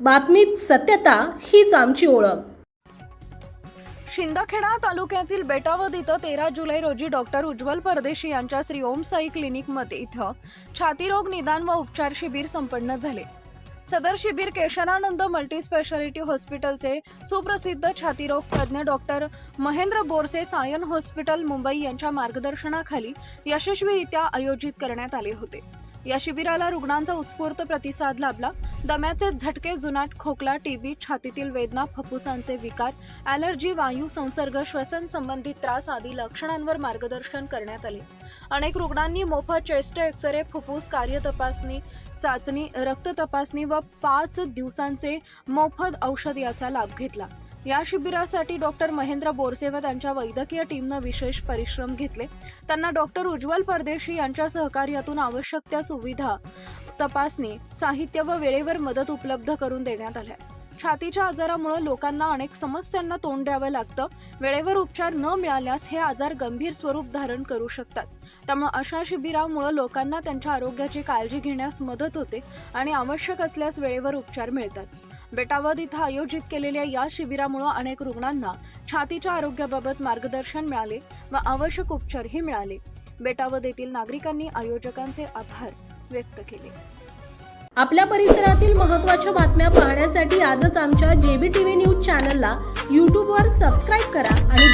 बातमीत सत्यता हीच आमची ओळख. शिंदखेडा तालुक्यातील बेटावद इथं तेरा जुलै रोजी डॉक्टर उज्ज्वल परदेशी यांच्या श्री ओम साई क्लिनिकमध्ये इथं छातीरोग निदान व उपचार शिबिर संपन्न झाले. सदर शिबिर केशरानंद मल्टीस्पेशालिटी हॉस्पिटलचे सुप्रसिद्ध छातीरोग तज्ज्ञ डॉक्टर महेंद्र बोरसे सायन हॉस्पिटल मुंबई यांच्या मार्गदर्शनाखाली यशस्वीरित्या आयोजित करण्यात आले होते. या शिबिराला रुग्णांचा उत्स्फूर्त प्रतिसाद लाभला. दम्याचे झटके जुनाट खोकला टीबी छातीतील वेदना फुफ्फुसांचे विकार ॲलर्जी वायू संसर्ग श्वसन संबंधित त्रास आदी लक्षणांवर मार्गदर्शन करण्यात आले. अनेक रुग्णांनी मोफत चेस्ट एक्सरे फुफ्फुस कार्य तपासणी चाचणी रक्त तपासणी व पाच दिवसांचे मोफत औषध याचा लाभ घेतला. या शिबिरासाठी डॉक्टर महेंद्र बोरसे व त्यांच्या वैद्यकीय टीमनं विशेष परिश्रम घेतले. त्यांना डॉक्टर उज्ज्वल परदेशी यांच्या सहकार्यातून आवश्यक त्या सुविधा तपासणी साहित्य व वेळेवर मदत उपलब्ध करून देण्यात आल्या. छातीच्या आजारामुळे लोकांना अनेक समस्यांना तोंड द्यावं लागतं. वेळेवर उपचार न मिळाल्यास हे आजार गंभीर स्वरूप धारण करू शकतात. त्यामुळे अशा शिबिरामुळे लोकांना त्यांच्या आरोग्याची काळजी घेण्यास मदत होते आणि आवश्यक असल्यास वेळेवर उपचार मिळतात. बेटावद इथं आयोजित केलेल्या या शिबिरामुळे अनेक रुग्णांना छातीच्या आरोग्याबाबत मार्गदर्शन मिळाले व आवश्यक उपचारही मिळाले. बेटावद येथील नागरिकांनी आयोजकांचे आभार व्यक्त केले. आपल्या परिसरातील महत्त्वाच्या बातम्या पाहण्यासाठी आजच आमच्या जेबी टीव्ही न्यूज चॅनलला यूट्यूबवर सबस्क्राईब करा आणि